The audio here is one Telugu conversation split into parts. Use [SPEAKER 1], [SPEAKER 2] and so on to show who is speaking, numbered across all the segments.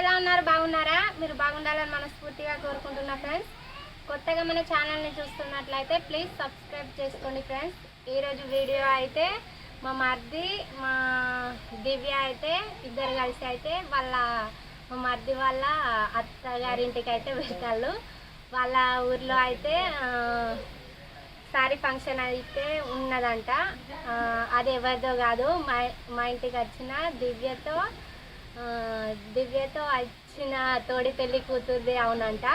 [SPEAKER 1] ఎలా ఉన్నారు? బాగున్నారా? మీరు బాగుండాలని మనస్ఫూర్తిగా కోరుకుంటున్నా ఫ్రెండ్స్. కొత్తగా మన ఛానల్ని చూస్తున్నట్లయితే ప్లీజ్ సబ్స్క్రైబ్ చేసుకోండి ఫ్రెండ్స్. ఈరోజు వీడియో అయితే మా మర్ది మా దివ్య అయితే ఇద్దరు కలిసి అయితే వాళ్ళ మా మర్ది వాళ్ళ అత్తగారింటికి అయితే వెళ్తాళ్ళు. వాళ్ళ ఊర్లో అయితే సారీ ఫంక్షన్ అయితే ఉన్నదంట. అది ఎవరిదో కాదు మా మా ఇంటికి వచ్చిన దివ్యతో దివ్యతో వచ్చిన తోడి పెళ్ళి కూతురుది అవునంట.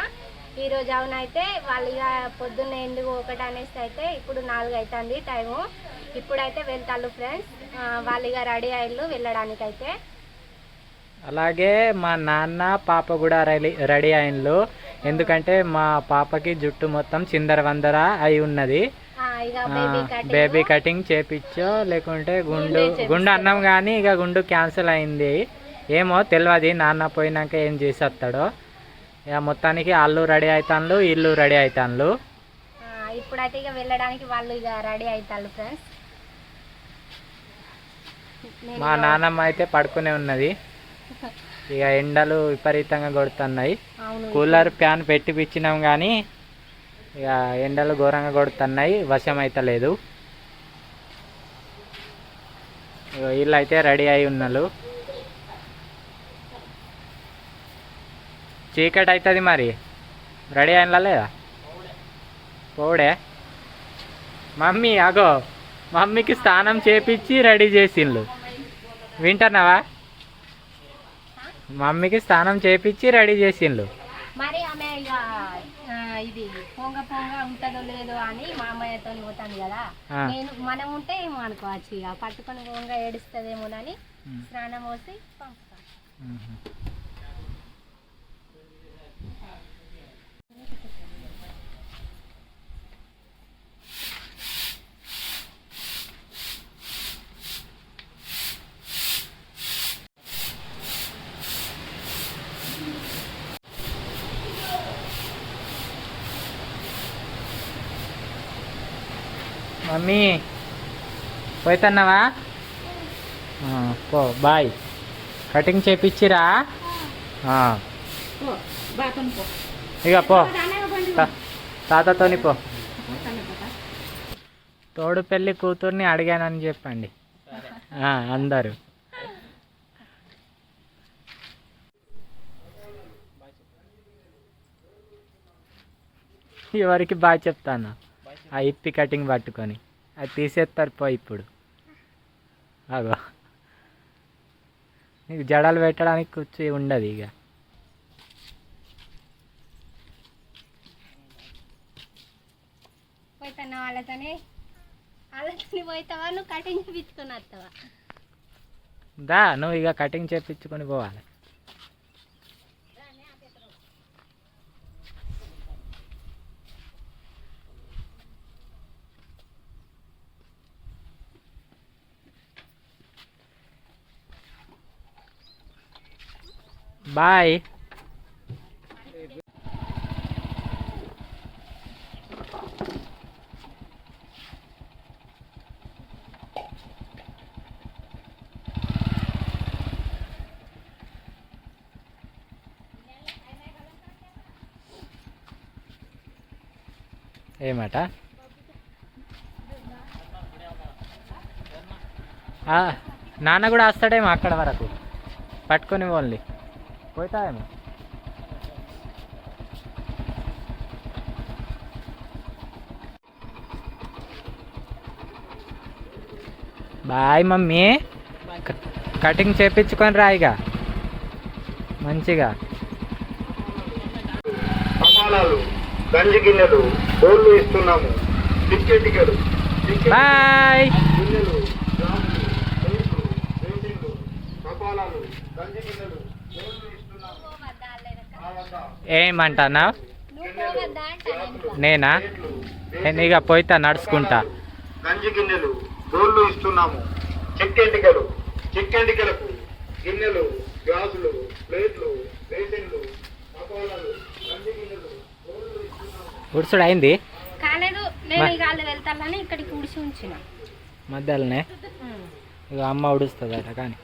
[SPEAKER 1] ఈరోజు అవునైతే వాళ్ళు ఇక పొద్దున్న ఎందుకు ఒకటి అనేసి అయితే ఇప్పుడు నాలుగు అవుతుంది టైము. ఇప్పుడైతే వెళ్తారు ఫ్రెండ్స్. వాళ్ళు ఇక రెడీ అయ్యారు వెళ్ళడానికి అయితే
[SPEAKER 2] అలాగే మా నాన్న పాప కూడా రెడీ రెడీ అయిన్లు ఎందుకంటే మా పాపకి జుట్టు మొత్తం చిందర వందర అయి ఉన్నది.
[SPEAKER 1] బేబీ కటింగ్
[SPEAKER 2] చేపించో లేకుంటే గుండు.
[SPEAKER 1] గుండు
[SPEAKER 2] అన్నాం కానీ ఇక గుండు క్యాన్సిల్ అయింది. ఏమో తెలియదు నాన్న పోయినాక ఏం చేసేస్తాడో ఇక మొత్తానికి వాళ్ళు రెడీ అవుతాన్లు ఇల్లు రెడీ అవుతాన్లు
[SPEAKER 1] ఆ, ఇప్పుడైతే ఇక వెళ్ళడానికి వాళ్ళు ఇక రెడీ అవుతారు ఫ్రెండ్స్.
[SPEAKER 2] మా నాన్నమ్మ అయితే పడుకునే ఉన్నది. ఇక ఎండలు విపరీతంగా కొడుతున్నాయి. కూలర్ ఫ్యాన్ పెట్టిపిచ్చినాం కానీ ఇక ఎండలు ఘోరంగా కొడుతున్నాయి వర్షం అయితే లేదు ఇక వీళ్ళు అయితే రెడీ అయి ఉన్నారు చీకటి అవుతుంది మరి. రెడీ అయినలా లేదా? పోడే మమ్మీ అగో మమ్మీకి స్నానం చేపించి రెడీ చేసిండ్లు. వింటున్నావా? మమ్మీకి స్నానం చేపించి రెడీ చేసిండ్లు.
[SPEAKER 1] మరి ఆమె ఇక ఇది పొంగ పొంగ ఉంటుందో లేదో అని పోతాను కదా. నేను మనం ఉంటే ఏమో అనుకోవచ్చు ఇక పట్టుకొని పొంగ ఏడుస్తుందేమోనని స్నానం పోసి పంపుతాను
[SPEAKER 2] మమ్మీ పోతున్నావా పో బాయ్. కటింగ్ చేపించిరా ఇక పో. తాతతోని పో. తోడు పెళ్ళి కూతుర్ని అడిగానని చెప్పండి. అందరు అందరూ. ఎవరికి బాగా చెప్తాను? ఆ ఇప్పి కటింగ్ పట్టుకొని. అది తీసేస్తారు పో ఇప్పుడు. అగో. నీకు జడలు పెట్టడానికి కూర్చి ఉండదు ఇక
[SPEAKER 1] పోతున్నా వాళ్ళతోనే? వాళ్ళతోని పోతావా? నువ్వు కటింగ్ చేపించుకొని వస్తావా?
[SPEAKER 2] దా నువ్వు ఇక కటింగ్ చేపించుకొని పోవాలి. బాయ్. ఏమాట? నాన్న కూడా వస్తాడేమో అక్కడ వరకు. పట్టుకొని ఓన్లీ పోతాయేమో బాయ్ మమ్మీ. కటింగ్ చేపించుకొని రాయిగా మంచిగా.
[SPEAKER 3] గంజి గిన్నెలు ఇస్తున్నాము.
[SPEAKER 2] బాయ్.
[SPEAKER 3] గిన్నెలు గంజి
[SPEAKER 1] ఇంకా
[SPEAKER 2] నేనా? నేను ఇక పోయితా నడుచుకుంటా.
[SPEAKER 3] గంజి గిన్నెలు ఇస్తున్నాము. చిక్కెంటికలు చిక్కెంటికలకు గిన్నెలు గ్లాసులు ప్లేట్లు బేసిన్లు గంజి గిన్నెలు
[SPEAKER 2] ఉడుసుడు అయింది
[SPEAKER 1] కాలేదు నేను వెళ్తానని ఇక్కడికి ఉడిసి ఉంచిన.
[SPEAKER 2] మధ్యలోనే? ఇక అమ్మ ఉడుస్తుందట కానీ.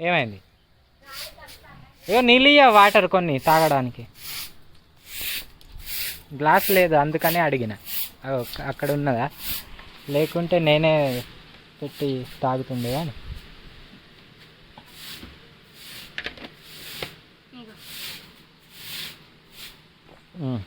[SPEAKER 2] ఏమైంది? ఇగో నీళ్ళు ఇయ్య వాటర్ కొన్ని తాగడానికి. గ్లాస్ లేదు అందుకనే అడిగిన. అక్కడ ఉన్నదా? లేకుంటే నేనే పెట్టి తాగుతుండే
[SPEAKER 1] ఇగో.
[SPEAKER 2] ఉమ్.